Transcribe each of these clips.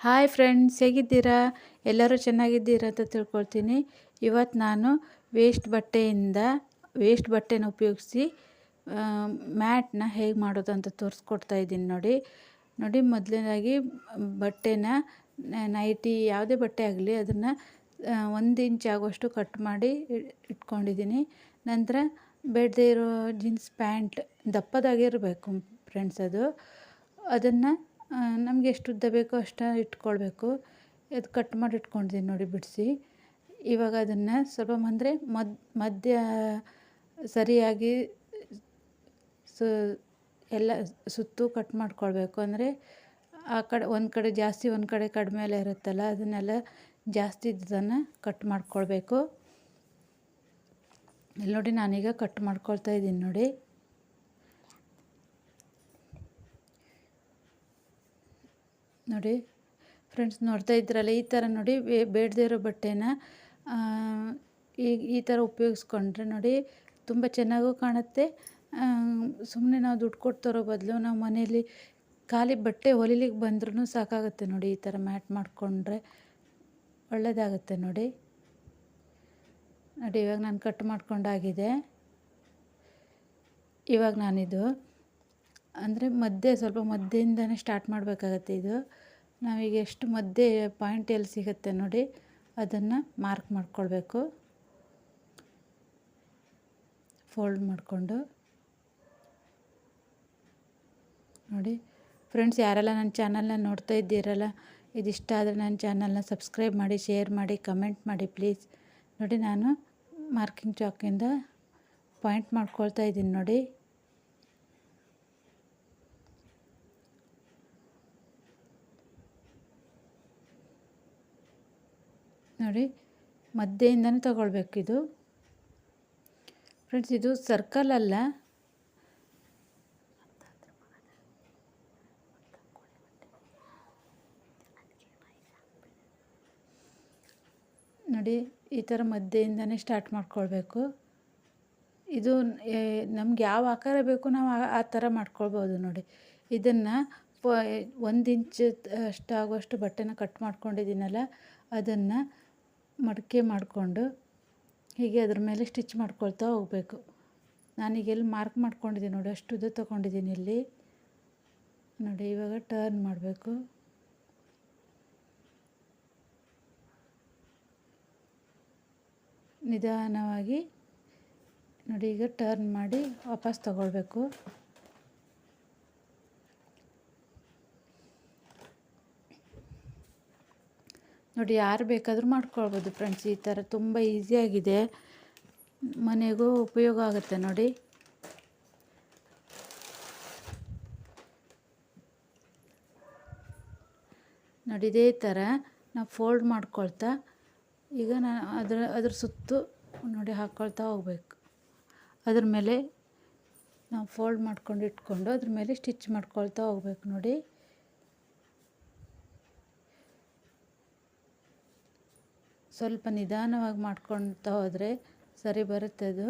Hi friends ಹೇಗಿದ್ದೀರಾ? ಎಲ್ಲರೂ ಚೆನ್ನಾಗಿದ್ದೀರಾ ಅಂತ ತಿಳ್ಕೊಳ್ತೀನಿ. ಇವತ್ತು ನಾನು ವೇಸ್ಟ್ ಬಟ್ಟೆಯಿಂದ ವೇಸ್ಟ್ ಬಟ್ಟೆನ ಉಪಯೋಗಿಸಿ ಮ್ಯಾಟ್ನ ಹೇಗೆ ಮಾಡೋದು ಅಂತ ತೋರಿಸ್ಕೊಡ್ತಾ ಇದ್ದೀನಿ ನೋಡಿ. ನೋಡಿ, ಮೊದಲನೇದಾಗಿ ಬಟ್ಟೆನ ನೈಟಿ ಯಾವುದೇ ಬಟ್ಟೆ ಆಗಲಿ ಅದನ್ನು ಒಂದು ಇಂಚ್ ಆಗುವಷ್ಟು ಕಟ್ ಮಾಡಿ ಇಟ್ಕೊಂಡಿದ್ದೀನಿ. ನಂತರ ಬೆಡ್ದೇ ಇರೋ ಜೀನ್ಸ್ ಪ್ಯಾಂಟ್ ದಪ್ಪದಾಗಿರಬೇಕು ಫ್ರೆಂಡ್ಸ್ ಅದು. ಅದನ್ನು ನಮಗೆ ಎಷ್ಟು ಉದ್ದ ಬೇಕೋ ಅಷ್ಟು ಇಟ್ಕೊಳ್ಬೇಕು. ಇದು ಕಟ್ ಮಾಡಿ ಇಟ್ಕೊಂಡಿದ್ದೀನಿ ನೋಡಿ ಬಿಡಿಸಿ. ಇವಾಗ ಅದನ್ನು ಸ್ವಲ್ಪ ಅಂದರೆ ಮದ್ ಮಧ್ಯ ಸರಿಯಾಗಿ ಸು, ಎಲ್ಲ ಸುತ್ತು ಕಟ್ ಮಾಡ್ಕೊಳ್ಬೇಕು. ಅಂದರೆ ಆ ಕಡೆ, ಒಂದು ಕಡೆ ಜಾಸ್ತಿ, ಒಂದು ಕಡೆ ಕಡಿಮೆ ಎಲ್ಲ ಇರುತ್ತಲ್ಲ, ಅದನ್ನೆಲ್ಲ ಜಾಸ್ತಿ ಇದ್ದದನ್ನು ಕಟ್ ಮಾಡ್ಕೊಳ್ಬೇಕು. ಇಲ್ಲಿ ನೋಡಿ ನಾನೀಗ ಕಟ್ ಮಾಡ್ಕೊಳ್ತಾ ಇದ್ದೀನಿ ನೋಡಿ. ನೋಡಿ ಫ್ರೆಂಡ್ಸ್ ನೋಡ್ತಾ ಇದ್ರಲ್ಲ ಈ ಥರ ನೋಡಿ ಬೇಡದೇ ಇರೋ ಬಟ್ಟೆನ ಈ ಈ ಥರ ಉಪಯೋಗಿಸ್ಕೊಂಡ್ರೆ ನೋಡಿ ತುಂಬ ಚೆನ್ನಾಗೂ ಕಾಣುತ್ತೆ. ಸುಮ್ಮನೆ ನಾವು ದುಡ್ಡು ಕೊಟ್ಟು ತರೋ ಬದಲು ನಾವು ಮನೆಯಲ್ಲಿ ಖಾಲಿ ಬಟ್ಟೆ ಹೊಲಿಲಿಕ್ಕೆ ಬಂದ್ರೂ ಸಾಕಾಗುತ್ತೆ ನೋಡಿ ಈ ಥರ ಮ್ಯಾಟ್ ಮಾಡಿಕೊಂಡ್ರೆ. ಒಳ್ಳೆಯದಾಗುತ್ತೆ ನೋಡಿ. ನೋಡಿ, ಇವಾಗ ನಾನು ಕಟ್ ಮಾಡ್ಕೊಂಡಾಗಿದೆ. ಇವಾಗ ನಾನಿದು. ಅಂದರೆ ಮಧ್ಯೆ ಸ್ವಲ್ಪ ಮಧ್ಯೆಯಿಂದನೇ ಸ್ಟಾರ್ಟ್ ಮಾಡಬೇಕಾಗತ್ತೆ ಇದು. ನಾವೀಗ ಎಷ್ಟು ಮಧ್ಯೆ ಪಾಯಿಂಟ್ ಎಲ್ಲಿ ಸಿಗುತ್ತೆ ನೋಡಿ, ಅದನ್ನು ಮಾರ್ಕ್ ಮಾಡ್ಕೊಳ್ಬೇಕು. ಫೋಲ್ಡ್ ಮಾಡಿಕೊಂಡು. ನೋಡಿ ಫ್ರೆಂಡ್ಸ್ ಯಾರೆಲ್ಲ ನನ್ನ ಚಾನಲ್ನ ನೋಡ್ತಾ ಇದ್ದೀರಲ್ಲ, ಇದಿಷ್ಟ ಆದರೆ ನನ್ನ ಚಾನಲ್ನ ಸಬ್ಸ್ಕ್ರೈಬ್ ಮಾಡಿ ಶೇರ್ ಮಾಡಿ ಕಮೆಂಟ್ ಮಾಡಿ ಪ್ಲೀಸ್ ನೋಡಿ, ನಾನು ಮಾರ್ಕಿಂಗ್ ಚಾಕಿಂದ ಪಾಯಿಂಟ್ ಮಾಡ್ಕೊಳ್ತಾ ಇದ್ದೀನಿ ನೋಡಿ. ನೋಡಿ ಮಧ್ಯೆಯಿಂದನೂ ಇದು. ಫ್ರೆಂಡ್ಸ್ ಇದು ಸರ್ಕಲ್ ಅಲ್ಲ. ನೋಡಿ, ಈ ಥರ ಮಧ್ಯೆಯಿಂದನೇ ಸ್ಟಾರ್ಟ್ ಮಾಡ್ಕೊಳ್ಬೇಕು. ಇದು ನಮ್ಗೆ ಯಾವ ಆಕಾರ ಬೇಕು ನಾವು ಆ ಥರ ಮಾಡ್ಕೊಳ್ಬೋದು ನೋಡಿ. ಇದನ್ನು ಒಂದು ಇಂಚ್ ಅಷ್ಟಾಗುವಷ್ಟು ಬಟ್ಟೆನ ಕಟ್ ಮಾಡ್ಕೊಂಡಿದ್ದೀನಲ್ಲ, ಅದನ್ನು ಮಡಿಕೆ ಮಾಡಿಕೊಂಡು ಹೀಗೆ ಅದ್ರ ಮೇಲೆ ಸ್ಟಿಚ್ ಮಾಡ್ಕೊಳ್ತಾ ಹೋಗಬೇಕು. ನಾನೀಗ ಎಲ್ಲಿ ಮಾರ್ಕ್ ಮಾಡ್ಕೊಂಡಿದ್ದೀನಿ ನೋಡಿ ಅಷ್ಟು ಉದ್ದ ತೊಗೊಂಡಿದ್ದೀನಿ ಇಲ್ಲಿ. ನೋಡಿ, ಇವಾಗ ಟರ್ನ್ ಮಾಡಬೇಕು. ನಿಧಾನವಾಗಿ ನೋಡಿ, ಈಗ ಟರ್ನ್ ಮಾಡಿ ವಾಪಸ್ ತಗೊಳ್ಬೇಕು. ನೋಡಿ, ಯಾರು ಬೇಕಾದರೂ ಮಾಡ್ಕೊಳ್ಬೋದು ಫ್ರೆಂಡ್ಸ್ ಈ ಥರ ತುಂಬ ಈಸಿಯಾಗಿದೆ ಮನೆಗೂ ಉಪಯೋಗ ಆಗುತ್ತೆ ನೋಡಿ. ನೋಡಿ, ಇದೇ ಥರ ನಾವು ಫೋಲ್ಡ್ ಮಾಡ್ಕೊಳ್ತಾ, ಈಗ ನಾನು ಅದರ, ಅದ್ರ ಸುತ್ತು ನೋಡಿ ಹಾಕ್ಕೊಳ್ತಾ ಹೋಗ್ಬೇಕು. ಅದ್ರ ಮೇಲೆ ನಾವು ಫೋಲ್ಡ್ ಮಾಡ್ಕೊಂಡು ಇಟ್ಕೊಂಡು ಅದ್ರ ಮೇಲೆ ಸ್ಟಿಚ್ ಮಾಡ್ಕೊಳ್ತಾ ಹೋಗ್ಬೇಕು ನೋಡಿ. ಸ್ವಲ್ಪ ನಿಧಾನವಾಗಿ ಮಾಡ್ಕೊಳ್ತಾ ಹೋದರೆ ಸರಿ ಬರುತ್ತೆ ಅದು.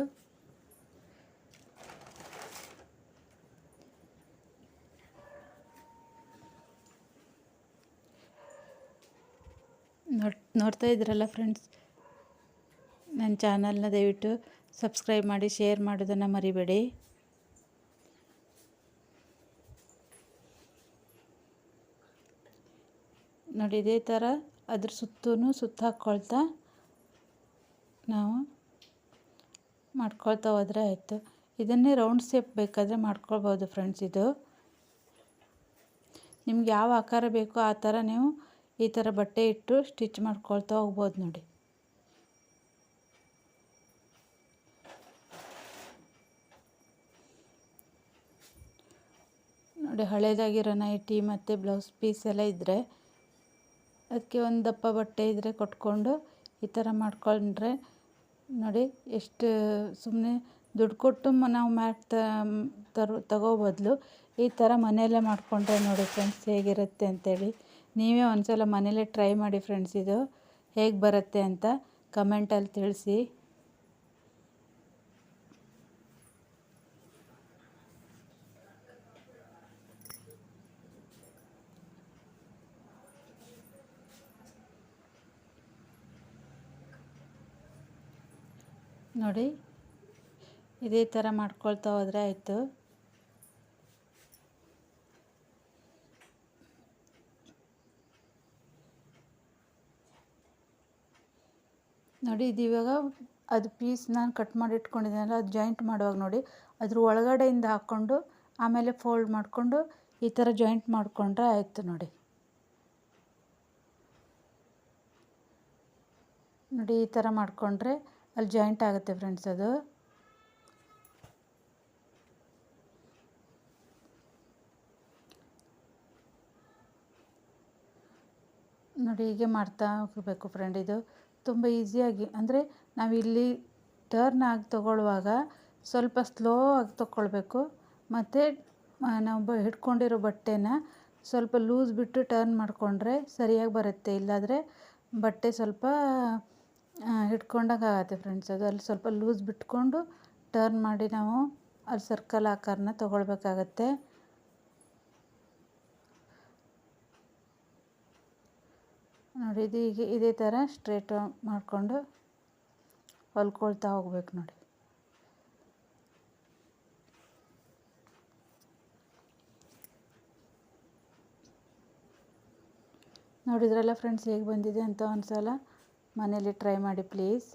ನೋಡ್, ನೋಡ್ತಾ ಇದ್ರಲ್ಲ ಫ್ರೆಂಡ್ಸ್? ನನ್ನ ಚಾನಲ್ನ ದಯವಿಟ್ಟು ಸಬ್ಸ್ಕ್ರೈಬ್ ಮಾಡಿ, ಶೇರ್ ಮಾಡೋದನ್ನು ಮರಿಬೇಡಿ. ನೋಡಿ, ಇದೇ ಥರ ಅದ್ರ ಸುತ್ತೂ ಸುತ್ತ ಹಾಕ್ಕೊಳ್ತಾ ನಾವು ಮಾಡ್ಕೊಳ್ತಾ ಹೋದರೆ ಆಯಿತು. ಇದನ್ನೇ ರೌಂಡ್ ಶೇಪ್ ಬೇಕಾದರೆ ಮಾಡ್ಕೊಳ್ಬೋದು ಫ್ರೆಂಡ್ಸ್ ಇದು. ನಿಮ್ಗೆ ಯಾವ ಆಕಾರ ಬೇಕೋ ಆ ಥರ ನೀವು ಈ ಥರ ಬಟ್ಟೆ ಇಟ್ಟು ಸ್ಟಿಚ್ ಮಾಡ್ಕೊಳ್ತಾ ಹೋಗ್ಬೋದು ನೋಡಿ. ನೋಡಿ ಹಳೇದಾಗಿರೋ ನೈಟಿ ಮತ್ತು ಬ್ಲೌಸ್ ಪೀಸ್ ಎಲ್ಲ ಇದ್ದರೆ ಅದಕ್ಕೆ ಒಂದು ದಪ್ಪ ಬಟ್ಟೆ ಇದ್ದರೆ ಕೊಟ್ಕೊಂಡು ಈ ಥರ ಮಾಡಿಕೊಂಡ್ರೆ ನೋಡಿ ಎಷ್ಟು ಸುಮ್ಮನೆ ದುಡ್ಡು ಕೊಟ್ಟು ನಾವು ಮ್ಯಾಟ್ ತರೋ ತಗೋ ಬದಲು ಈ ಥರ ಮನೆಯಲ್ಲೇ ಮಾಡಿಕೊಂಡ್ರೆ ನೋಡಿ ಫ್ರೆಂಡ್ಸ್ ಹೇಗಿರುತ್ತೆ ಅಂತೇಳಿ. ನೀವೇ ಒಂದು ಸಲ ಮನೆಯಲ್ಲೇ ಟ್ರೈ ಮಾಡಿ ಫ್ರೆಂಡ್ಸ್ ಇದು ಹೇಗೆ ಬರುತ್ತೆ ಅಂತ ಕಮೆಂಟಲ್ಲಿ ತಿಳಿಸಿ. ನೋಡಿ, ಇದೇ ಥರ ಮಾಡ್ಕೊಳ್ತಾ ಹೋದರೆ ಆಯಿತು. ನೋಡಿ, ಇದು ಇವಾಗ ಅದು ಪೀಸ್ ನಾನು ಕಟ್ ಮಾಡಿ ಇಟ್ಕೊಂಡಿದ್ದೀನಲ್ಲ ಅದು ಜಾಯಿಂಟ್ ಮಾಡುವಾಗ ನೋಡಿ, ಅದ್ರ ಒಳಗಡೆಯಿಂದ ಹಾಕ್ಕೊಂಡು, ಆಮೇಲೆ ಫೋಲ್ಡ್ ಮಾಡಿಕೊಂಡು, ಈ ಥರ ಜಾಯಿಂಟ್ ಮಾಡಿಕೊಂಡ್ರೆ ಆಯಿತು ನೋಡಿ. ನೋಡಿ, ಈ ಥರ ಮಾಡಿಕೊಂಡ್ರೆ ಅಲ್ಲಿ ಜಾಯಿಂಟ್ ಆಗುತ್ತೆ ಫ್ರೆಂಡ್ಸ್ ಅದು. ನೋಡಿ ಹೀಗೆ ಮಾಡ್ತಾ ಹೋಗಬೇಕು ಫ್ರೆಂಡ್ ಇದು. ತುಂಬ ಈಸಿಯಾಗಿ ಅಂದರೆ ನಾವಿಲ್ಲಿ ಟರ್ನ್ ಆಗಿ ತಗೊಳ್ಳುವಾಗ ಸ್ವಲ್ಪ ಸ್ಲೋ ಆಗಿ ತಗೊಳ್ಬೇಕು. ಮತ್ತು ನಾವು ಹಿಡ್ಕೊಂಡಿರೋ ಬಟ್ಟೆನ ಸ್ವಲ್ಪ ಲೂಸ್ ಬಿಟ್ಟು ಟರ್ನ್ ಮಾಡಿಕೊಂಡ್ರೆ ಸರಿಯಾಗಿ ಬರುತ್ತೆ. ಇಲ್ಲಾದರೆ ಬಟ್ಟೆ ಸ್ವಲ್ಪ ಹಿಡ್ಕೊಂಡಾಗ ಆಗುತ್ತೆ ಫ್ರೆಂಡ್ಸ್ ಅದು ಅಲ್ಲಿ ಸ್ವಲ್ಪ ಲೂಸ್ ಬಿಟ್ಕೊಂಡು ಟರ್ನ್ ಮಾಡಿ ನಾವು ಅಲ್ಲಿ ಸರ್ಕಲ್ ಆಕಾರನ ತೊಗೊಳ್ಬೇಕಾಗತ್ತೆ. ನೋಡಿ, ಇದು ಹೀಗೆ, ಇದೇ ಥರ ಸ್ಟ್ರೇಟ್ ಮಾಡಿಕೊಂಡು ಹೊಲ್ಕೊಳ್ತಾ ಹೋಗ್ಬೇಕು ನೋಡಿ. ನೋಡಿದ್ರಲ್ಲ ಫ್ರೆಂಡ್ಸ್ ಹೇಗೆ ಬಂದಿದೆ ಅಂತ ಒಂದು ಸಲ ಮನೇಲಿ ಟ್ರೈ ಮಾಡಿ ಪ್ಲೀಸ್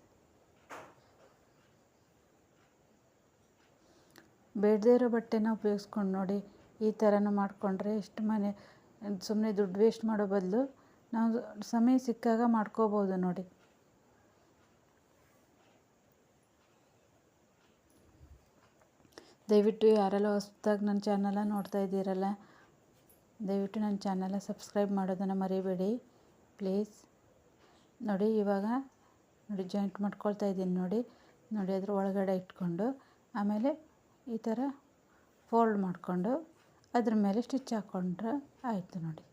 ಬೇಡದೇ ಇರೋ ಬಟ್ಟೆನ ಉಪಯೋಗಿಸ್ಕೊಂಡು ನೋಡಿ, ಈ ಥರನೂ ಮಾಡಿಕೊಂಡ್ರೆ ಎಷ್ಟು ಮನೆ ಸುಮ್ಮನೆ ದುಡ್ಡು ವೇಸ್ಟ್ ಮಾಡೋ ಬದಲು ನಾವು ಸಮಯ ಸಿಕ್ಕಾಗ ಮಾಡ್ಕೋಬೋದು ನೋಡಿ. ದಯವಿಟ್ಟು ಯಾರೆಲ್ಲ ಹೊಸ್ದಾಗಿ ನನ್ನ ಚಾನಲ ನೋಡ್ತಾ ಇದ್ದೀರಲ್ಲ, ದಯವಿಟ್ಟು ನನ್ನ ಚಾನಲ ಸಬ್ಸ್ಕ್ರೈಬ್ ಮಾಡೋದನ್ನು ಮರಿಬೇಡಿ ಪ್ಲೀಸ್ ನೋಡಿ, ಇವಾಗ ನೋಡಿ ಜಾಯಿಂಟ್ ಮಾಡ್ಕೊಳ್ತಾ ಇದ್ದೀನಿ ನೋಡಿ. ನೋಡಿ, ಅದ್ರ ಒಳಗಡೆ ಇಟ್ಕೊಂಡು, ಆಮೇಲೆ ಈ ಥರ ಫೋಲ್ಡ್ ಮಾಡಿಕೊಂಡು, ಅದ್ರ ಮೇಲೆ ಸ್ಟಿಚ್ ಹಾಕ್ಕೊಂಡ್ರೆ ಆಯಿತು ನೋಡಿ.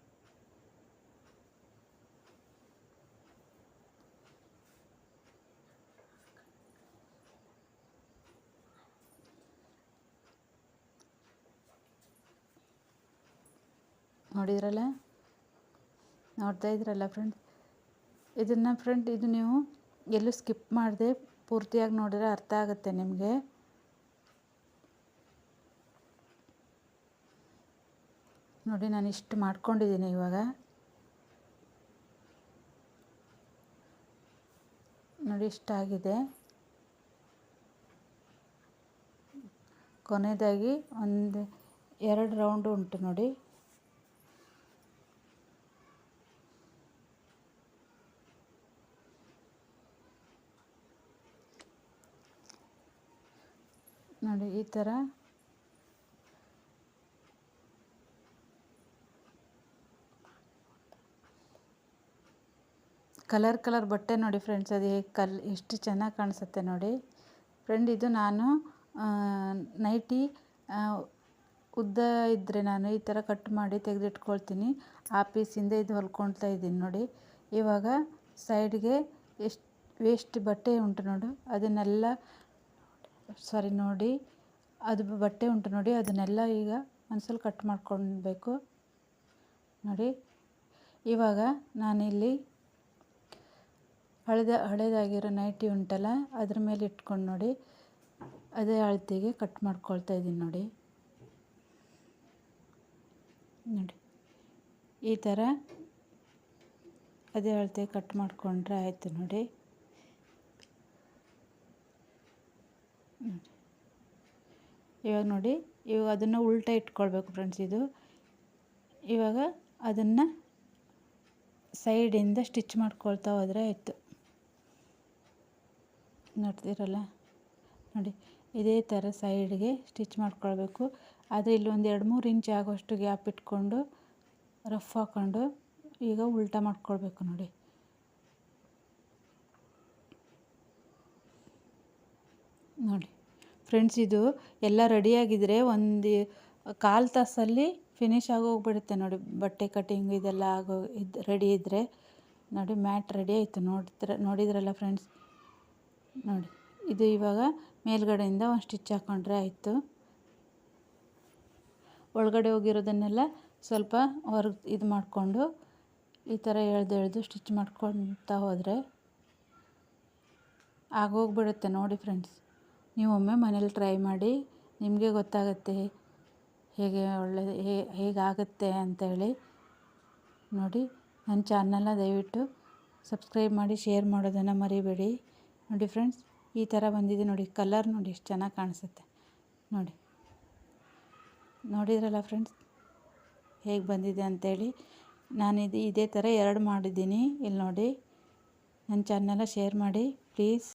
ನೋಡಿದ್ರಲ್ಲ? ನೋಡ್ತಾ ಇದ್ರಲ್ಲ ಫ್ರೆಂಡ್ಸ್ ಇದನ್ನು ಫ್ರೆಂಡ್ ಇದು ನೀವು ಎಲ್ಲೂ ಸ್ಕಿಪ್ ಮಾಡಿದೆ ಪೂರ್ತಿಯಾಗಿ ನೋಡಿದ್ರೆ ಅರ್ಥ ಆಗುತ್ತೆ ನಿಮಗೆ. ನೋಡಿ, ನಾನು ಇಷ್ಟು ಮಾಡ್ಕೊಂಡಿದ್ದೀನಿ ಇವಾಗ. ನೋಡಿ ಇಷ್ಟಾಗಿದೆ ಕೊನೆಯದಾಗಿ ಒಂದು ಎರಡು ರೌಂಡು ಉಂಟು ನೋಡಿ ನೋಡಿ ಈ ಥರ. ಕಲರ್ ಕಲರ್ ಬಟ್ಟೆ ನೋಡಿ ಫ್ರೆಂಡ್ಸ್ ಅದು ಹೇಗೆ ಕಲ್, ಎಷ್ಟು ಚೆನ್ನಾಗಿ ಕಾಣಿಸುತ್ತೆ ನೋಡಿ. ಫ್ರೆಂಡ್ ಇದು ನಾನು ನೈಟಿ ಉದ್ದ ಇದ್ದರೆ ನಾನು ಈ ಥರ ಕಟ್ ಮಾಡಿ ತೆಗೆದಿಟ್ಕೊಳ್ತೀನಿ. ಆ ಪೀಸಿಂದ ಇದು ಹೊಲ್ಕೊಳ್ತಾ ಇದ್ದೀನಿ ನೋಡಿ. ಇವಾಗ ಸೈಡ್ಗೆ ಎಷ್ಟು ವೇಸ್ಟ್ ಬಟ್ಟೆ ಉಂಟು ನೋಡು. ಅದನ್ನೆಲ್ಲ ಸಾರಿ ನೋಡಿ. ಅದು ಬಟ್ಟೆ ಉಂಟು ನೋಡಿ, ಅದನ್ನೆಲ್ಲ ಈಗ ಒಂದ್ಸಲ ಕಟ್ ಮಾಡ್ಕೊಳ್ಬೇಕು. ನೋಡಿ, ಇವಾಗ ನಾನಿಲ್ಲಿ ಹಳೆದ, ಹಳೆದಾಗಿರೋ ನೈಟಿ ಉಂಟಲ್ಲ, ಅದ್ರ ಮೇಲೆ ಇಟ್ಕೊಂಡು ನೋಡಿ, ಅದೇ ಅಳತೆಗೆ ಕಟ್ ಮಾಡ್ಕೊಳ್ತಾ ಇದ್ದೀನಿ ನೋಡಿ. ನೋಡಿ, ಈ ಥರ ಅದೇ ಅಳತೆ ಕಟ್ ಮಾಡಿಕೊಂಡ್ರೆ ಆಯಿತು ನೋಡಿ. ಇವಾಗ ನೋಡಿ, ಇವಾಗ ಅದನ್ನು ಉಲ್ಟಾ ಇಟ್ಕೊಳ್ಬೇಕು ಫ್ರೆಂಡ್ಸ್ ಇದು. ಇವಾಗ ಅದನ್ನು ಸೈಡಿಂದ ಸ್ಟಿಚ್ ಮಾಡ್ಕೊಳ್ತಾ ಹೋದರೆ ಆಯಿತು. ನೋಡ್ತೀರಲ್ಲ? ನೋಡಿ, ಇದೇ ಥರ ಸೈಡ್ಗೆ ಸ್ಟಿಚ್ ಮಾಡ್ಕೊಳ್ಬೇಕು. ಆದರೆ ಇಲ್ಲಿ ಒಂದು ಎರಡು ಮೂರು ಇಂಚ್ ಆಗೋಷ್ಟು ಗ್ಯಾಪ್ ಇಟ್ಕೊಂಡು ರಫ್ ಹಾಕ್ಕೊಂಡು ಈಗ ಉಲ್ಟಾ ಮಾಡ್ಕೊಳ್ಬೇಕು ನೋಡಿ. ನೋಡಿ. ಫ್ರೆಂಡ್ಸ್, ಇದು ಎಲ್ಲ ರೆಡಿಯಾಗಿದ್ದರೆ ಒಂದು ಕಾಲು ತಾಸಲ್ಲಿ ಫಿನಿಶ್ ಆಗೋಗ್ಬಿಡುತ್ತೆ ನೋಡಿ. ಬಟ್ಟೆ ಕಟಿಂಗ್ ಇದೆಲ್ಲ ಆಗೋ ಇದು ರೆಡಿ ಇದ್ದರೆ ನೋಡಿ ಮ್ಯಾಟ್ ರೆಡಿ ಆಯಿತು. ನೋಡ್ತಿರ, ನೋಡಿದ್ರಲ್ಲ ಫ್ರೆಂಡ್ಸ್ ನೋಡಿ, ಇದು ಇವಾಗ ಮೇಲ್ಗಡೆಯಿಂದ ಒಂದು ಸ್ಟಿಚ್ ಹಾಕ್ಕೊಂಡ್ರೆ ಆಯಿತು. ಒಳಗಡೆ ಹೋಗಿರೋದನ್ನೆಲ್ಲ ಸ್ವಲ್ಪ ಹೊರಗೆ ಇದು ಮಾಡಿಕೊಂಡು ಈ ಥರ ಎಳ್ದು ಎಳೆದು ಸ್ಟಿಚ್ ಮಾಡ್ಕೊತಾ ಹೋದರೆ ಆಗೋಗ್ಬಿಡುತ್ತೆ ನೋಡಿ ಫ್ರೆಂಡ್ಸ್ ನೀವು ಒಮ್ಮೆ ಮನೇಲಿ ಟ್ರೈ ಮಾಡಿ ನಿಮಗೆ ಗೊತ್ತಾಗುತ್ತೆ ಹೇಗೆ ಒಳ್ಳೆ ಹೇಗಾಗುತ್ತೆ ಅಂತೇಳಿ ನೋಡಿ ನನ್ನ ಚಾನಲ್ನ ದಯವಿಟ್ಟು ಸಬ್ಸ್ಕ್ರೈಬ್ ಮಾಡಿ ಶೇರ್ ಮಾಡೋದನ್ನು ಮರಿಬೇಡಿ. ನೋಡಿ ಫ್ರೆಂಡ್ಸ್ ಈ ಥರ ಬಂದಿದೆ ನೋಡಿ ಕಲರ್ ನೋಡಿ ಎಷ್ಟು ಚೆನ್ನಾಗಿ ಕಾಣಿಸುತ್ತೆ. ನೋಡಿ, ನೋಡಿದ್ರಲ್ಲ ಫ್ರೆಂಡ್ಸ್ ಹೇಗೆ ಬಂದಿದೆ ಅಂಥೇಳಿ ನಾನು ಇದು, ಇದೇ ಥರ ಎರಡು ಮಾಡಿದ್ದೀನಿ. ಇಲ್ಲಿ ನೋಡಿ, ನನ್ನ ಚಾನಲ್ನ ಶೇರ್ ಮಾಡಿ ಪ್ಲೀಸ್